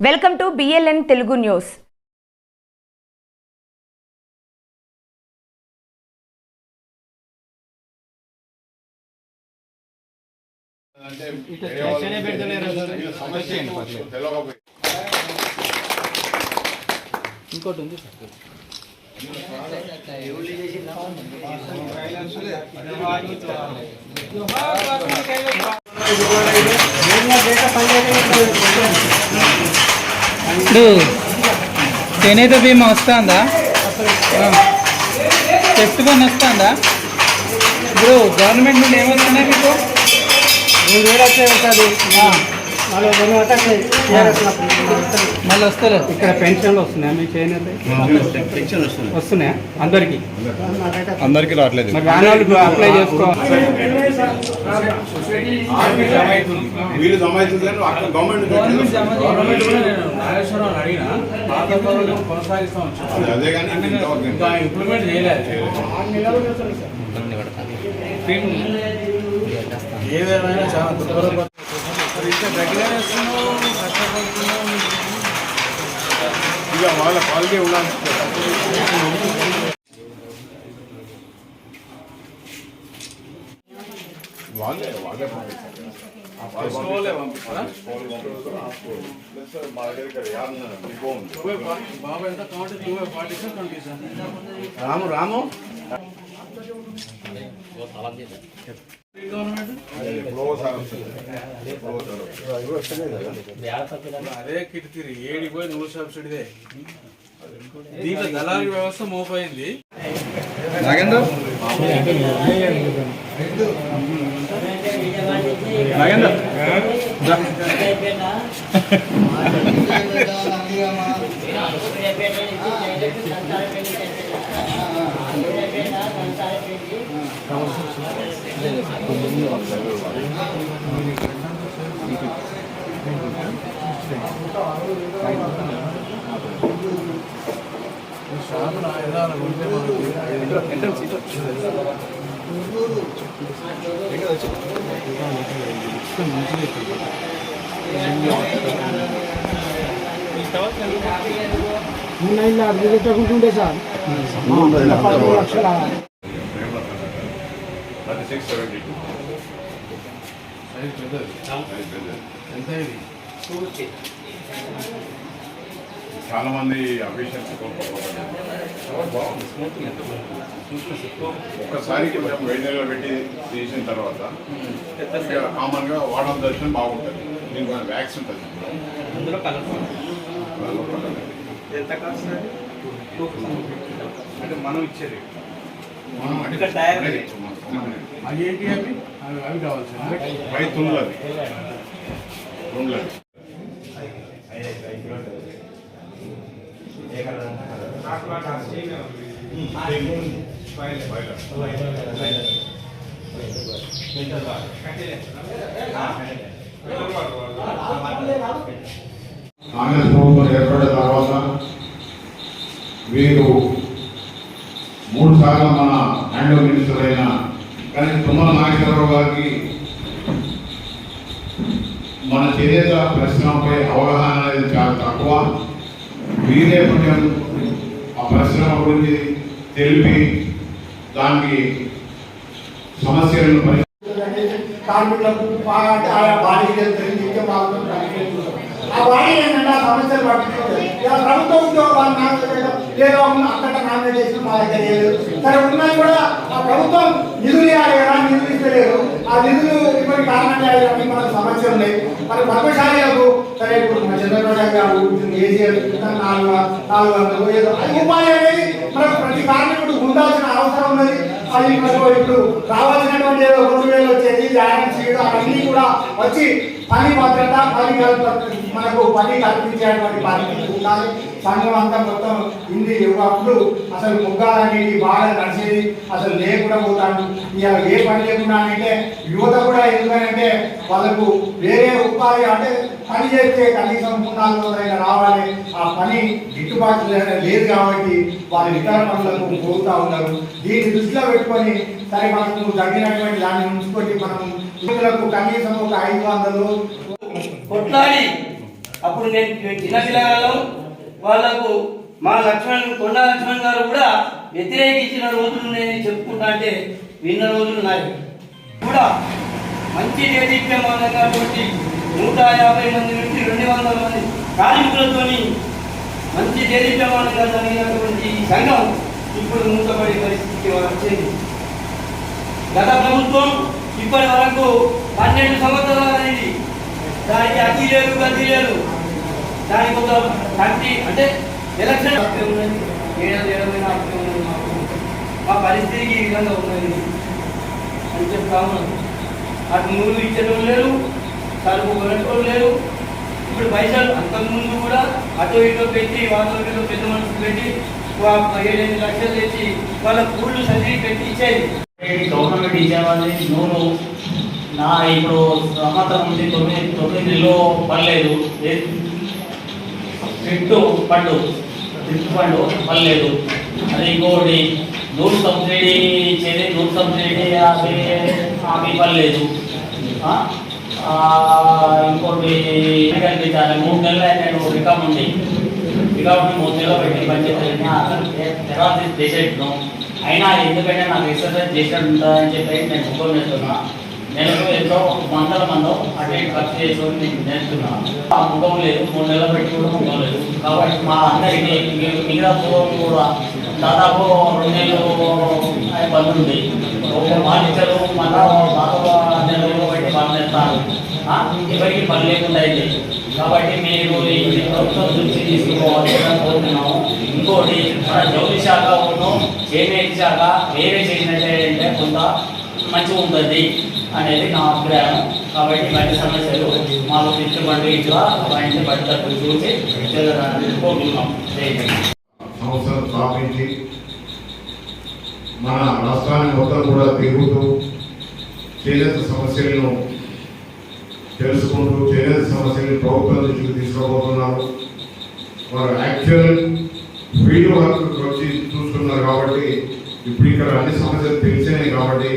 Welcome to BLN Telugu news ఇంకోటి ఉంది sir. ఇప్పుడు చేనేత బీమా వస్తుందా? టెస్ట్ పని వస్తుందా? ఇప్పుడు గవర్నమెంట్ నుండి ఏమొస్తున్నాయి మీకు? మూడు వేలు వస్తే ఉంటుంది మళ్ళీ వస్తలేదు ఇక్కడ పెన్షన్లు వస్తున్నాయా? మీ చేనేత వస్తున్నాయా. అందరికి? అందరికి రావట్లేదు. మరి రాని అప్లై చేసుకో. వీళ్ళు జమ అవుతుంది గవర్నమెంట్ అది అదే కానీ ఇంతవరకు ఇంకా ఇంప్లిమెంట్ చేయలేదు. ఏదేమైనా చాలా ఇంకా వాళ్ళ క్వాలిటీ ఉండాలి వాళ్ళే వాళ్ళే రాము రాము. గవర్నమెంట్ సార్ వస్తుంది. అదే కిటికీ ఏడి పోయి నూరు సబ్సిడీదే దీంట్లో దళారీ వ్యవస్థ మోపైంది నాగేందర్ నాగేందర్ మూడు నెలలు అభివృద్ధి పెట్టకుంటుండే సార్ లక్షల అది పెద్దది ఎంత ఇది చాలా మంది ఒక్కసారి కొంచెం వేడి నీళ్ళు పెట్టి తీసిన తర్వాత కామన్గా వాడడం దర్శనం బాగుంటుంది. దీనికి వ్యాక్స్ ఉంటుంది అందులో ఎంత కాస్ట్ అంటే మనం ఇచ్చేది. మనం అంటే అవి? ఏంటి అవి అవి కావాల్సింది పై తుండ్లది ప్రభుత్వం ఏర్పడిన తర్వాత వీరు మూడు సార్లు మన హ్యాండ్ మినిస్టర్ అయిన కానీ తుమ్మల నాగేశ్వరరావు గారికి మన చేనేత పరిశ్రమపై అవగాహన అనేది చాలా తక్కువ వీరే ఆ పరిశ్రమ గురించి తెలిపి దానికి సమస్యలను కార్మికులకు ఆ బాడీ ఏంటంటే ఆ సమస్యలు పట్టించుకోలేదు ప్రభుత్వ ఉద్యోగాలు నామినేట్ లేదా అక్కడ నామినేట్ చేసిన మా దగ్గర లేదు సరే ఉన్నాయి కూడా ఆ ప్రభుత్వం నిధులు ఇవ్వాలి కదా నిధులు ఇస్తలేదు. ఆ నిధులు ఇప్పటి కారణంగా ఇవన్నీ మనకు సమస్యలు ఉన్నాయి. మరి పద్మశాలీలకు సరే ఇప్పుడు మన చంద్రబాబు గారు ఏసీఎల్ నాలుగు నాలుగు వందలు ఏదో అది ఉపాధి అనేది మనకు ప్రతి కార్మికుడు ఉండాల్సిన అవసరం ఉన్నది. అది మనకు ఇప్పుడు రావాల్సినటువంటి ఏదో రెండు వేలు వచ్చేది గ్యారెంటీ అవన్నీ కూడా వచ్చి పని భద్రత పని కల్ప మనకు పని కల్పించేటువంటి పరిస్థితి ఉండాలి. సంఘం అంతా మొత్తం ఇంది ఒకప్పుడు అసలు ముగ్గాలు అనేది బాగా నడిచేది అసలు లేకుండా పోతాడు ఇలా ఏ పని లేకుండా అంటే యువత కూడా ఎందుకంటే వాళ్ళకు వేరే ఉపాధి అంటే పని చేస్తే కనీసం మూడు నాలుగు రోజులైనా రావాలి. ఆ పని గిట్టుబాటు లేదు కాబట్టి వాళ్ళు ఇతర పనులకు పోతా ఉన్నారు. దీన్ని దృష్టిలో పెట్టుకొని సరే మనకు తగ్గినటువంటి దాన్ని ఉంచుకొని మనం యువకులకు కనీసం ఒక ఐదు వందలు కొట్లాడి. అప్పుడు నేను చిన్నపిల్లగాళ్ళం వాళ్ళకు మా లక్ష్మణ్ కొండ లక్ష్మణ్ గారు కూడా వ్యతిరేకించిన రోజులు నేను చెప్పుకుంటా అంటే విన్న రోజులు నాకు కూడా మంచి దేదీప్యమానంగా నూట యాభై మంది నుంచి రెండు వందల మంది కార్మికులతోని మంచి దేదీప్యమానంగా జరిగినటువంటి ఈ సంఘం ఇప్పుడు మూతపడే పరిస్థితికి వచ్చింది గత ప్రభుత్వం ఇప్పటి వరకు పన్నెండు సంవత్సరాలైంది దానికి అతి లేదు గతి లేదు దానికి ఒక కంటి అంటే ఎలక్షన్ ఏడాది మా పరిస్థితికి ఈ విధంగా ఉన్నది అని చెప్తా ఉన్నాను అటు నూరు ఇచ్చడం లేరు తలుపు కొనటం లేరు. ఇప్పుడు పైసలు అంతకుముందు కూడా అటో ఇటో పెట్టి వాళ్ళతో పెద్ద మనుషులు పెట్టి ఏడెనిమిది లక్షలు తెచ్చి వాళ్ళ కూళ్ళు సర్జరీ పెట్టి ఇచ్చేది. గవర్నమెంట్ ఇచ్చేవాళ్ళని నూనె నా ఇప్పుడు సంవత్సరం ఉంది తొమ్మిది తొమ్మిది నెలలు పడలేదు. ఫిఫ్ట్ పండు ఫిఫ్త్ పండు పడలేదు. అది ఇంకోటి నూరు సబ్సిడీ ఇచ్చేది నూరు సబ్సిడీ అవి అవి పడలేదు. ఇంకోటి కనిపించాలి మూడు నెలలు నేను రికామ్ ఉంది. రికామ్ మూడు నెలలు పెట్టి పనిచేయాలని అసలు తర్వాత చేసేట్టున్నాం అయినా ఎందుకంటే నాకు ఎక్సర్సైజ్ చేసినట్టు ఉంటుందని చెప్పి నేను ముఖం చేస్తున్నా. నేను ఎంతో వందల మందో అటు ఖర్చు చేసుకొని నేను నేర్చుకున్నాను ఆ ముఖం లేదు మూడు నెలలు పెట్టి కూడా ముఖం లేదు. కాబట్టి మా అందరికీ మిగతా పూర్వం కూడా దాదాపు రెండు నెలలు ఆయన బంద్ ఉంది మా ఇద్దరు మన బాగా పెట్టి పనిచేస్తారు ఆ, ఎవరికి పని లేకుండా అయితే కాబట్టి మీరు ఈ ప్రభుత్వం నుంచి తీసుకోవాలని కోరుతున్నాము. ఇంకోటి మన జౌలి శాఖ ఉన్ను చేనేత శాఖ వేరే చేసినట్లయితే కొంత మంచిగా ఉంటుంది అనేది నా అభిప్రాయం. కాబట్టి ఇలాంటి సమస్యలు మాకు తీర్చబడి ఇట్లా వాటిని పట్టినట్టు చూసి కోరుతున్నాం థ్యాంక్ స్థాపించి మన రాష్ట్రాన్ని మొత్తం కూడా తిరుగుతూ చేనేత సమస్యలను తెలుసుకుంటూ చేనేత సమస్య ప్రభుత్వం తీసుకోబోతున్నారు వారు యాక్చువల్ ఫీల్డ్ వర్క్ వచ్చి చూస్తున్నారు కాబట్టి ఇప్పుడు ఇక్కడ అన్ని సమస్యలు తెలిసినాయి కాబట్టి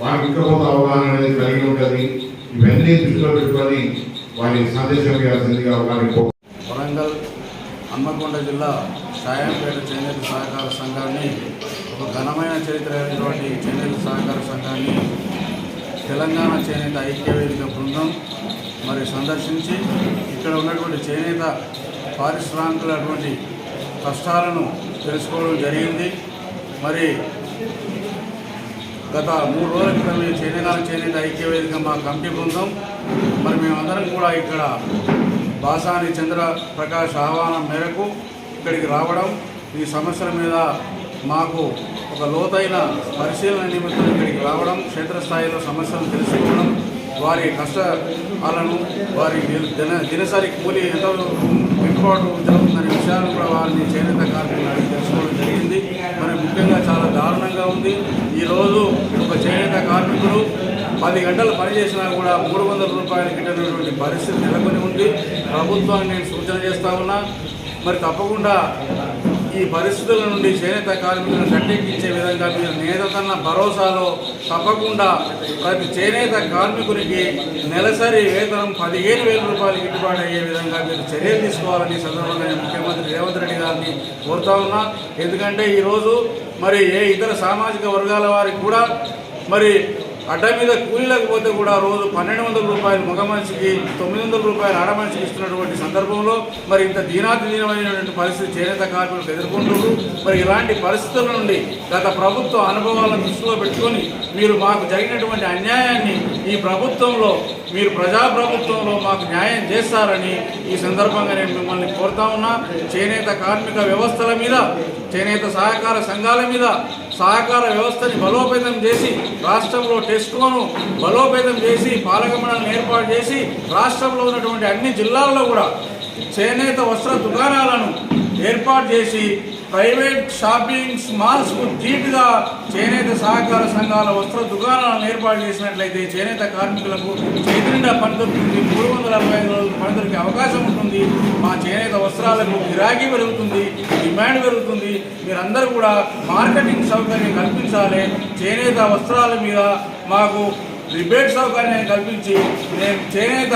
వారికి ఇంకా కొంత అవగాహన అనేది కలిగి ఉంటుంది. ఇవన్నీ దృష్టిలో పెట్టుకొని వారి సందేశం ఇవ్వాల్సిందిగా వారికి వరంగల్ హన్మకొండ జిల్లా సాయంపేట చేనేత సహకార సంఘాన్ని ఒక ఘనమైన చరిత్ర అయినటువంటి చేనేత సహకార సంఘాన్ని తెలంగాణ చేనేత ఐక్యవేదిక బృందం మరి సందర్శించి ఇక్కడ ఉన్నటువంటి చేనేత పారిశ్రామికులటువంటి కష్టాలను తెలుసుకోవడం జరిగింది. మరి గత మూడు రోజుల క్రితం ఈ చేనేత చేనేత ఐక్యవేదిక మా కమిటీ బృందం. మరి మేమందరం కూడా ఇక్కడ బాసాని చంద్ర ప్రకాష్ ఆహ్వానం మేరకు ఇక్కడికి రావడం ఈ సమస్యల మీద మాకు ఒక లోతైన పరిశీలన నిమిత్తం ఇక్కడికి రావడం క్షేత్రస్థాయిలో సమస్యలను తెలుసుకోవడం వారి కష్టాలను వారి దిన దినసరి కూలీ ఎంత వెనుకబాటు జరుగుతుందనే విషయాలను కూడా వారిని చేనేత కార్మికులు తెలుసుకోవడం జరిగింది. మరి ముఖ్యంగా చాలా దారుణంగా ఉంది. ఈరోజు ఒక చేనేత కార్మికుడు పది గంటలు పనిచేసినా కూడా మూడు వందల రూపాయలు గిట్టనటువంటి పరిస్థితి నెలకొని ఉంది. ప్రభుత్వాన్ని నేను సూచన చేస్తా ఉన్నా. మరి తప్పకుండా ఈ పరిస్థితుల నుండి చేనేత కార్మికులను గట్టెక్కించే విధంగా మీరు నేతన్న భరోసాలో తప్పకుండా ప్రతి చేనేత కార్మికునికి నెలసరి వేతనం పదిహేను వేల రూపాయలు గిట్టుబాటు అయ్యే విధంగా మీరు చర్యలు తీసుకోవాలని సందర్భంగా ముఖ్యమంత్రి రేవంత్ రెడ్డి గారిని కోరుతా ఉన్నా. ఎందుకంటే ఈరోజు మరి ఏ ఇతర సామాజిక వర్గాల వారికి కూడా మరి అడ్డ మీద కూలీలకు పోతే కూడా రోజు పన్నెండు వందల రూపాయలు మగ మనిషికి తొమ్మిది వందల రూపాయలు ఆడ మనిషికి ఇస్తున్నటువంటి సందర్భంలో మరి ఇంత దీనాతి దీనమైనటువంటి పరిస్థితి చేనేత కార్మికులు ఎదుర్కొంటున్నారు. మరి ఇలాంటి పరిస్థితుల నుండి గత ప్రభుత్వ అనుభవాలను దృష్టిలో పెట్టుకొని మీరు మాకు జరిగినటువంటి అన్యాయాన్ని ఈ ప్రభుత్వంలో మీరు ప్రజాప్రభుత్వంలో మాకు న్యాయం చేస్తారని ఈ సందర్భంగా నేను మిమ్మల్ని కోరుతా ఉన్నా. చేనేత కార్మిక వ్యవస్థల మీద చేనేత సహకార సంఘాల మీద సహకార వ్యవస్థని బలోపేతం చేసి రాష్ట్రంలో టెస్కోను బలోపేతం చేసి పాలక మండలిని ఏర్పాటు చేసి రాష్ట్రంలో ఉన్నటువంటి అన్ని జిల్లాల్లో కూడా చేనేత వస్త్ర దుకాణాలను ఏర్పాటు చేసి ప్రైవేట్ షాపింగ్ మాల్స్కు ధీటుగా చేనేత సహకార సంఘాల వస్త్ర దుకాణాలను ఏర్పాటు చేసినట్లయితే చేనేత కార్మికులకు చేతినిండా పని దొరుకుతుంది. మూడు వందల అరవై ఐదు రోజులు పని దొరికే అవకాశం ఉంటుంది. మా చేనేత వస్త్రాలకు గిరాకీ పెరుగుతుంది డిమాండ్ పెరుగుతుంది. మీరందరూ కూడా మార్కెటింగ్ సౌకర్యం కల్పించాలి. చేనేత వస్త్రాల మీద మాకు రిబేట్ సౌకర్యాన్ని కల్పించి నేను చేనేత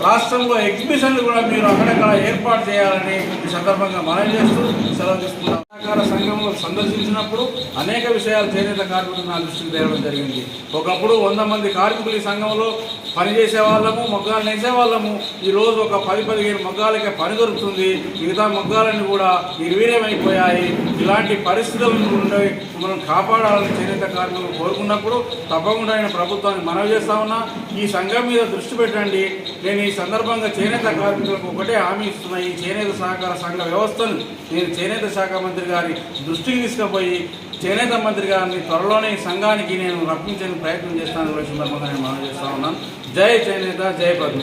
రాష్ట్రంలో ఎగ్జిబిషన్లు కూడా మీరు అక్కడక్కడ ఏర్పాటు చేయాలని ఈ సందర్భంగా మనం చేస్తూ సెలవు తీసుకున్నాం సహకార సంఘంలో సందర్శించినప్పుడు అనేక విషయాలు చేనేత కార్మికులు నా దృష్టికి తేవడం జరిగింది. ఒకప్పుడు వంద మంది కార్మికులు ఈ సంఘంలో పనిచేసే వాళ్ళము మగ్గాలు నేసే వాళ్ళము. ఈ రోజు ఒక పది పదిహేను మగ్గాలకే పని దొరుకుతుంది. మిగతా మగ్గాలన్నీ కూడా నిర్వీర్యమైపోయాయి. ఇలాంటి పరిస్థితులు ఉండే మనం కాపాడాలని చేనేత కార్మికులు కోరుకున్నప్పుడు తప్పకుండా ఆయన ప్రభుత్వాన్ని మనవి చేస్తా ఉన్నా. ఈ సంఘం మీద దృష్టి పెట్టండి. నేను ఈ సందర్భంగా చేనేత కార్మికులకు ఒకటే హామీ ఇస్తున్నా. ఈ చేనేత సహకార సంఘ వ్యవస్థను నేను చేనేత శాఖ మంత్రి గారి దృష్టికి తీసుకుపోయి చేనేత మంత్రి గారిని త్వరలోనే సంఘానికి నేను రప్పించే ప్రయత్నం చేస్తాను సందర్భంగా నేను మనం చేస్తా ఉన్నాను. జై చేనేత జై పద్మ.